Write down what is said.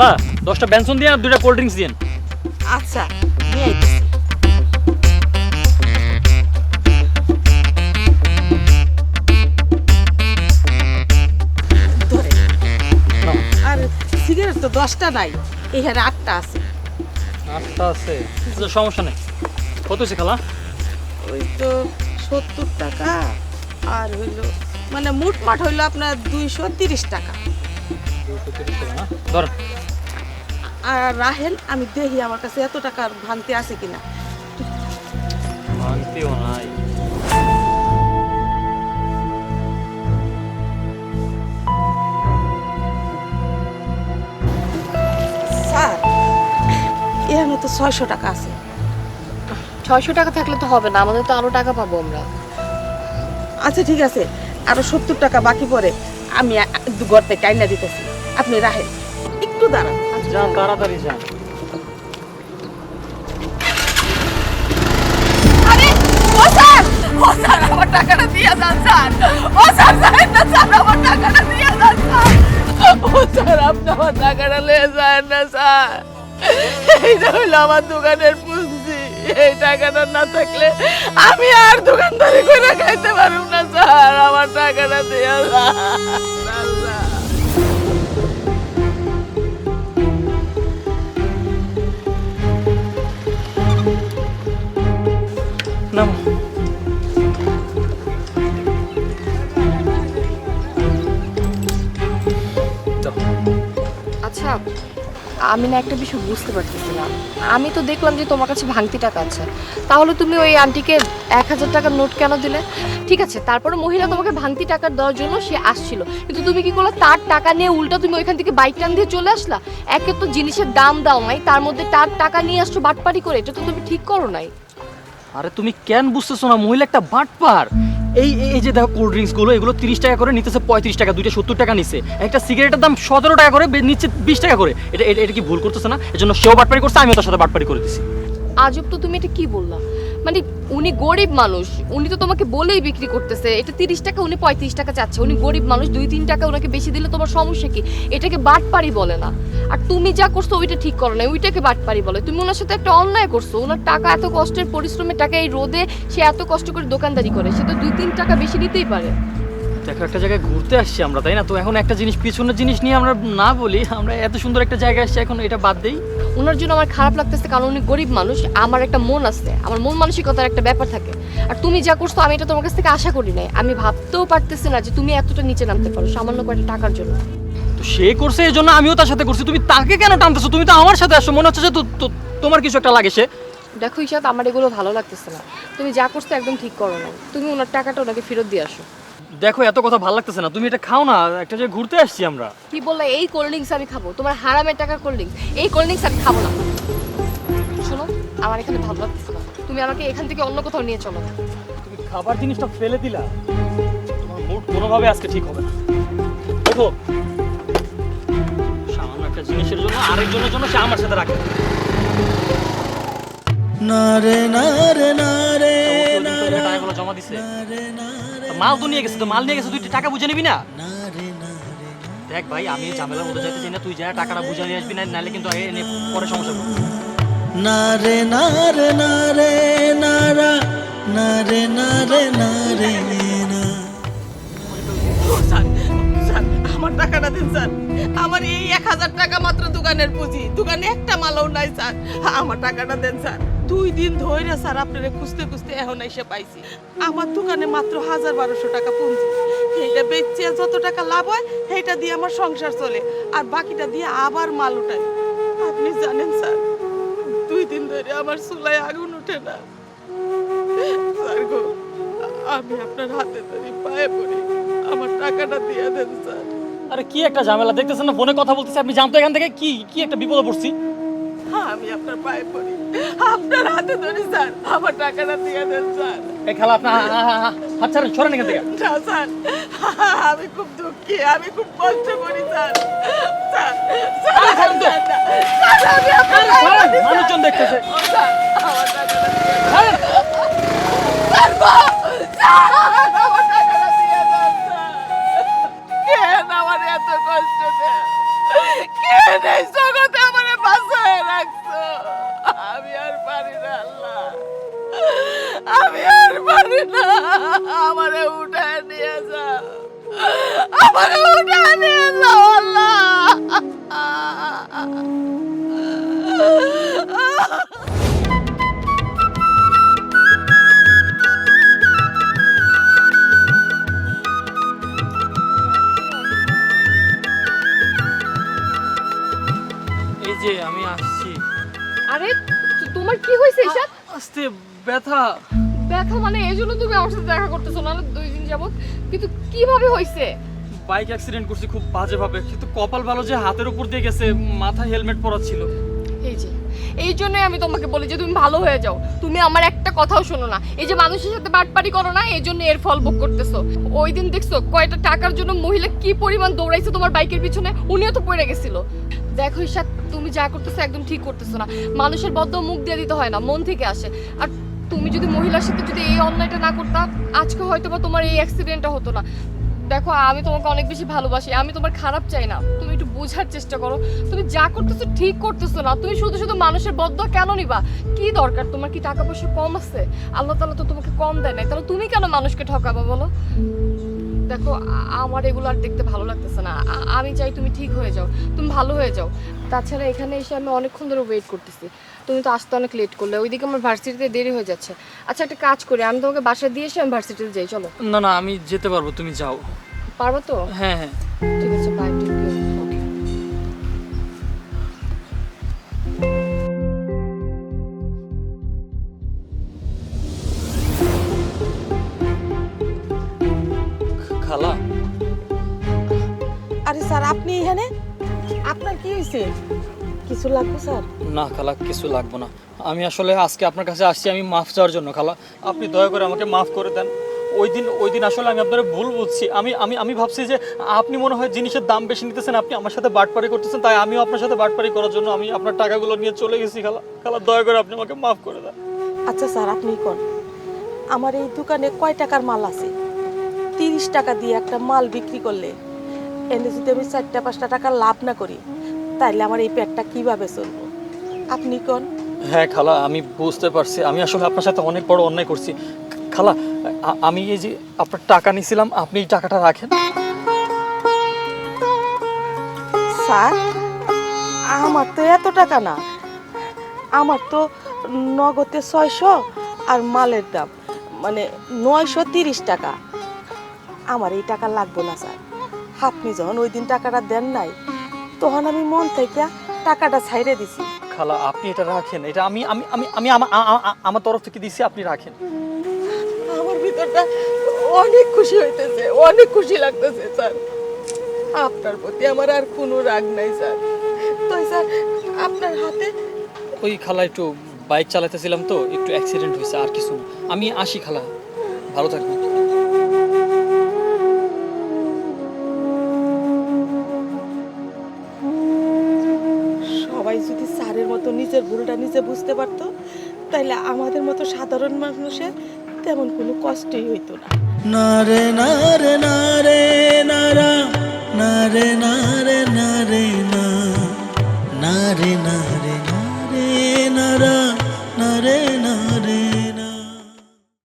খালা দশটা বেনসন দিয়ে আর দুইটা কোল্ড ড্রিঙ্কস দিন আচ্ছা নিয়ে আইতেছি। আর সিগারেট তো দশটা নাই এখানে আটটা আছে। আটটা আছে। আচ্ছা, সমস্যা নেই। কত হয়েছে খালা? ওই তো সত্তর টাকা আর হইল মানে মুটমাট হইল আপনার দুইশো তিরিশ টাকা। ধর আর রাহেন আমি দেখি আমার কাছে এত টাকার ভ্রান্তি আছে কিনা। ভাঙতেও নাই। স্যার এখানে তো ছয়শো টাকা আছে। ছয়শো টাকা থাকলে তো হবে না আমাদের তো আরও টাকা পাবো আমরা। আচ্ছা ঠিক আছে আরও সত্তর টাকা বাকি পড়ে আমি আ- দু গড়তে দিতেছি। আপনি রাহেন যান, তাড়াতাড়ি যান। আমার টাকাটা দিয়ে যান না, স্যার, আমার দোকানের পুঁজি। এই টাকাটা না থাকলে আমি আর দোকানদারি করে খাইতে পারব না, স্যার! আমার টাকাটা দিয়ে আমি না একটা বিষয় বুঝতে পারতেছি না আমি তো দেখলাম যে তোমার কাছে ভাঙতি টাকা আছে। তাহলে তুমি ওই আন্টিকে এক হাজার টাকার নোট কেন দিলে? ঠিক আছে, তারপরে মহিলা তোমাকে ভাঙতি টাকা দেওয়ার জন্য সে আসছিল। কিন্তু তুমি কি করলে? তার টাকা নিয়ে উল্টা তুমি ওইখান থেকে বাইক টান দিয়ে চলে আসলা? একে তো জিনিসের দাম দাও নাই, তার মধ্যে তার টাকা নিয়ে আসছো বাটপারি করে, এটা তো তুমি ঠিক করো নাই। আরে তুমি কেন বুঝতেছো না? মহিলা একটা বাটপার এই, এই- যে দেখো কোল্ড ড্রিঙ্কসগুলো, এগুলো তিরিশ টাকা করে নিতেছে, পঁয়ত্রিশ টাকা, দুইটা সত্তর টাকা নিচ্ছে একটা সিগারেটের দাম সতেরো টাকা করে নিচ্ছে বিশ টাকা করে। এটা, এটা- কি ভুল করতেছে না? এজন্য সেও বাটপারি করছে, আমিও তার সাথে বাটপারি করে দিছি। আজব তো তুমি এটা কি বললা? মানে উনি গরিব মানুষ, উনি তো তোমাকে বলেই বিক্রি করতেছে, এটা তিরিশ টাকা, উনি পঁয়ত্রিশ টাকা চাচ্ছে, উনি গরিব মানুষ, দুই, তিন টাকা ওনাকে বেশি দিলে তোমার সমস্যা কি? এটাকে বাটপারি বলে না। আর তুমি যা করছ ওইটা ঠিক করো না, ওইটাকে বাটপারি বলে। তুমি ওনার সাথে একটা অন্যায় করছ, ওনার টাকা এত কষ্টের পরিশ্রমের টাকা এই রোদে সে এত কষ্ট করে দোকানদারি করে, সে তো দুই, তিন টাকা বেশি নিতেই পারে। দেখো একটা জায়গায় ঘুরতে আসছি আমরা তাই না? তো এখন একটা জিনিস পিছনের জিনিস নিয়ে আমরা না বলি আমরা এত সুন্দর একটা জায়গায় আসছি এখন এটা বাদ দেই। ওনার জন্য আমার খারাপ লাগতেছে কারণ উনি গরিব মানুষ আমার একটা মন আছে আমার মন মানসিকতার একটা ব্যাপার থাকে। আর তুমি যা করছ আমি এটা তোমার কাছ থেকে আশা করি নাই। আমি ভাবতেও পারতেছি না যে তুমি এতটা নিচে নামতে পারো সামান্য কয়েকটা টাকার জন্য। তো সে করছে এই জন্য আমিও তার সাথে করছি। তুমি তাকে কেন টানতেছো? তুমি তো আমার সাথে আসো মনে হচ্ছে যে তোমার কিছু একটা লাগে সে। দেখো ঈশাদ আমার এগুলো ভালো লাগতেছে না। তুমি যা করছ একদম ঠিক করো না তুমি ওনার টাকাটা ওনাকে ফেরত দিয়ে আসো। দেখো এত কথা ভালো লাগতেছে না। তুমি এটা খাও না একটা জায়গায় ঘুরতে আসছি আমরা। কি বললে এই কোল্ড ড্রিঙ্কস আমি খাব। তোমার হারামের টাকার কোল্ড ড্রিঙ্কস এই কোল্ড ড্রিঙ্কস আমি খাব না। শোনো আমার এখানে ভালো লাগতেছে না। তুমি আমাকে এখান থেকে অন্য কোথাও নিয়ে চলো। তুমি খাবার জিনিসটা ফেলে দিলা। তোমার মুড কোনোভাবে আজকে ঠিক হবে না। দেখো সামান্য একটা জিনিসের জন্য আরেকজনের জন্য সে আমার সাথে রাখে। না রে না রে না রে। জমা দিছে। মাল তো নিয়ে গেছে তো মাল নিয়ে গেছে তুই টাকা বুঝে নিবি না? না রে না দেখ ভাই আমি এই ঝামেলার মধ্যে চাই না তুই যা টাকাটা বুঝে নিয়ে আসবি না নাহলে কিন্তু এ নিয়ে পরে সমস্যা করবি না রে না রে না রে না রা না রে না রে না রে না। আমার টাকাটা দিন স্যার। আমার এই এক হাজার টাকা মাত্র দোকানের পুঁজি। দোকানে একটা মালও নাই স্যার। আমার টাকাটা দেন স্যার। দুই দিন ধরে স্যার আপনারা খুঁজতে খুঁজতে এখন এসে পাইছি। আমার দোকানে মাত্র হাজার বারোশো টাকা পুঁজি। সেইটা বেচে যত টাকা লাভ হয়, সেইটা দিয়ে আমার সংসার চলে। আর বাকিটা দিয়ে আবার মাল উঠাই। আপনি জানেন স্যার, দুই দিন ধরে আমার চুলায় আগুন ওঠে না। স্যার গো, আমি আপনার হাতে ধরে, পায়ে পড়ি। আমার টাকাটা দিয়ে দেন স্যার। আরে কি একটা ঝামেলা, দেখতেছেন না, ফোনে কথা বলতেছি। আপনি জানতো এখান থেকে কি কি একটা বিপদে পড়ছি? আমি আপনার পায়ে পড়ি। আপনার হাতে ধরি স্যার। আমার টাকাটা দিয়ে দেন স্যার। এই খালা আপনার হাত ছাড়েন সরেন এখান থেকে। না স্যার। আমি খুব দুঃখী আমি খুব কষ্ট করি sir. Sir sir, sir, sir, আমি আপনার। মানুষজন দেখতেছে। স্যার, আমার টাকাটা দিয়ে দেন। স্যার স্যার, আমার টাকাটা দিয়ে দেন, স্যার। কেন আমার এত কষ্ট কে না আমারে উঠায় নিয়ে যাও আমারে উঠায় নিয়ে যাও আল্লাহ। এই যে আমি আসছি। আরে তোমার কি হয়েছে আস্তে ব্যথা। ব্যথা মানে এই জন্য তুমি আমার সাথে দেখা করতেছো না দুই দিন যাবত কিন্তু কীভাবে হয়েছে বাইক অ্যাক্সিডেন্ট করছি খুব বাজেভাবে। কিন্তু কপাল ভালো যে হাতের উপর দিয়ে গেছে মাথায় হেলমেট পরা ছিল। এই যে এই জন্যই আমি তোমাকে বলি যে তুমি ভালো হয়ে যাও। তুমি আমার একটা কথাও শোনো না। এই যে মানুষের সাথে বাটপারি করো না এই জন্য এর ফল ভোগ করতেছো। ওই দিন দেখছ কয়টা টাকার জন্য মহিলা কি পরিমাণ দৌড়াইছে তোমার বাইকের পিছনে? উনিও তো পড়ে গেছিল। দেখো ঈশা তুমি যা করতেছো একদম ঠিক করতেছো না। মানুষের বদ্ধ মুখ দিয়ে দিতে হয় না মন থেকে আসে। আর তুমি যদি মহিলার সাথে যদি এই অন্যায়টা না করতা, আজকে হয়তো বা তোমার এই অ্যাক্সিডেন্টটা হতো না। দেখো, আমি তোমাকে অনেক বেশি ভালোবাসি, আমি তোমার খারাপ চাই না। তুমি একটু বোঝার চেষ্টা করো। তুমি যা করতেছো ঠিক করতেছো না। তুমি শুধু শুধু মানুষের বদ্ধ কেন নিবা? কি দরকার? তোমার কি টাকা পয়সা কম আছে? আল্লাহ তালা তো তোমাকে কম দেয় নাই। তাহলে তুমি কেন মানুষকে ঠকাবা বলো? দেখো, আমার এগুলো আর দেখতে ভালো লাগতেছে না। আমি চাই তুমি ঠিক হয়ে যাও। তুমি ভালো হয়ে যাও। তাছাড়া এখানে এসে আমি অনেকক্ষণ ধরে ওয়েট করতেছি। তুমি তো আসতে অনেক লেট করলে ওইদিকে আমার ভার্সিটিতে দেরি হয়ে যাচ্ছে। আচ্ছা একটা কাজ করি আমি তোমাকে বাসায় দিয়ে এসে আমি ভার্সিটিতে যাই চলো। না না আমি যেতে পারব তুমি যাও। পারব তো? হ্যাঁ হ্যাঁ। ঠিক আছে বাই টেক খালা? আরে স্যার আপনি এখানে? আপনার কি হয়েছে? কিছু লাগবে স্যার? না খালা কিছু লাগবে না। আমি আসলে আজকে আপনার কাছে আসছি আমি মাফ চাওয়ার জন্য খালা। আপনি দয়া করে আমাকে মাফ করে দেন। ওই দিন ওই দিন আসলে আমি আপনার ভুল বুঝছি। আমি আমি আমি ভাবছি যে আপনি মনে হয় জিনিসের দাম বেশি নিতেছেন আপনি আমার সাথে বাটপারি করতেছেন তাই আমিও আপনার সাথে বাটপারি করার জন্য আমি আপনার টাকাগুলো নিয়ে চলে গেছি খালা। খালা দয়া করে আপনি আমাকে মাফ করে দেন। আচ্ছা স্যার আপনি কোন? আমার এই দোকানে কয় টাকার মাল আছে? তিরিশ টাকা দিয়ে একটা মাল বিক্রি করলে এনে যদি আমি চারটা পাঁচটা টাকা লাভ না করি তাইলে আমার এই পেটটা কীভাবে চলবো? আপনি কোন? হ্যাঁ খালা আমি বুঝতে পারছি। আমি আসলে আপনার সাথে অনেক বড় অন্যায় করছি। খালা আমি এই যে আপনার টাকা নিয়েছিলাম আপনি এই টাকাটা রাখেন। স্যার আমার তো এত টাকা না। আমার তো নগদে ছয়শো আর মালের দাম মানে নয়শো তিরিশ টাকা। আমার এই টাকা লাগবে না স্যার। আপনি যখন ওই দিন টাকাটা দেন নাই তখন আমি মন থেকে টাকাটা ছাইড়ে দিছি। খালা আপনি এটা রাখেন। এটা আমি আমি আমি আমি আমার তরফ থেকে দিছি আপনি রাখেন। আমার ভিতরটা অনেক খুশি হইতেছে অনেক খুশি লাগতেছে স্যার। আপনার প্রতি আমার আর কোনো রাগ নাই স্যার। তো স্যার আপনার হাতে ওই খালা একটু বাইক চালাতেছিলাম তো একটু অ্যাক্সিডেন্ট হয়েছে আর কিছু আমি আসি খালা। ভালো থাকবেন। মতো সাধারণ মানুষের তেমন কোনো কষ্টই হইতো না। নারে নারে নারে, নারা, নারে নারে নারে, না। নারে নারে